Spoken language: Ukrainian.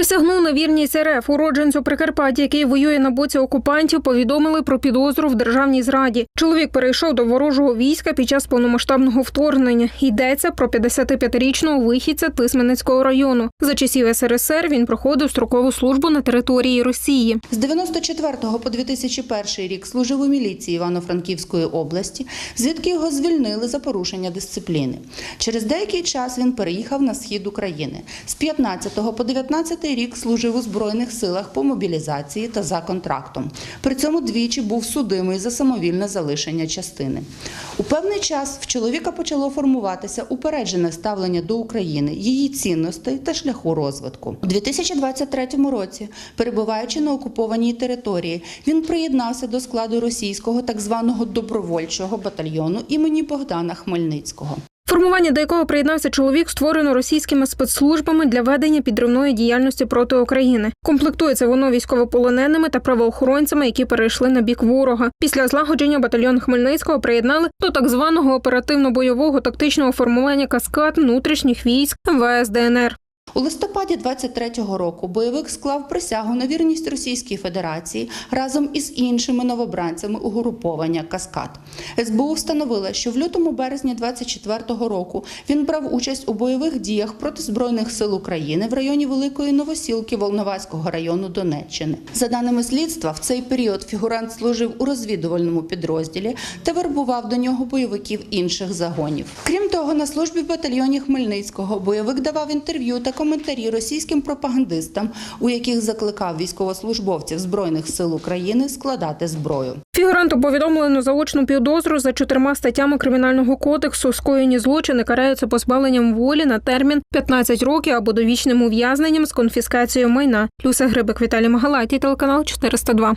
Присягнув на вірність РФ уродженцю Прикарпаття, який воює на боці окупантів, повідомили про підозру в державній зраді. Чоловік перейшов до ворожого війська під час повномасштабного вторгнення. Йдеться про 55-річного вихідця Тисменецького району. За часів СРСР він проходив строкову службу на території Росії. З 94 по 2001 рік служив у міліції Івано-Франківської області, звідки його звільнили за порушення дисципліни. Через деякий час він переїхав на схід України. З 15 по 19 рік служив у Збройних силах по мобілізації та за контрактом. При цьому двічі був судимий за самовільне залишення частини. У певний час в чоловіка почало формуватися упереджене ставлення до України, її цінностей та шляху розвитку. У 2023 році, перебуваючи на окупованій території, він приєднався до складу російського так званого добровольчого батальйону імені Богдана Хмельницького. Формування, до якого приєднався чоловік, створено російськими спецслужбами для ведення підривної діяльності проти України. Комплектується воно військовополоненими та правоохоронцями, які перейшли на бік ворога. Після злагодження батальйон Хмельницького приєднали до так званого оперативно-бойового тактичного формування каскад внутрішніх військ МВС ДНР. У листопаді 23-го року бойовик склав присягу на вірність Російській Федерації разом із іншими новобранцями угруповання Каскад. СБУ встановила, що в лютому березні 24-го року він брав участь у бойових діях проти збройних сил України в районі Великої Новосілки Волноваського району Донеччини. За даними слідства, в цей період фігурант служив у розвідувальному підрозділі та вербував до нього бойовиків інших загонів. Крім того, на службі в батальйоні Хмельницького бойовик давав інтерв'ю та коментарі російським пропагандистам, у яких закликав військовослужбовців збройних сил України складати зброю. Фігуранту повідомлено заочну підозру за чотирма статтями кримінального кодексу. Скоєні злочини караються позбавленням волі на термін 15 років або довічним ув'язненням з конфіскацією майна. Люся Грибик, Віталій Магалаті, телеканал 402.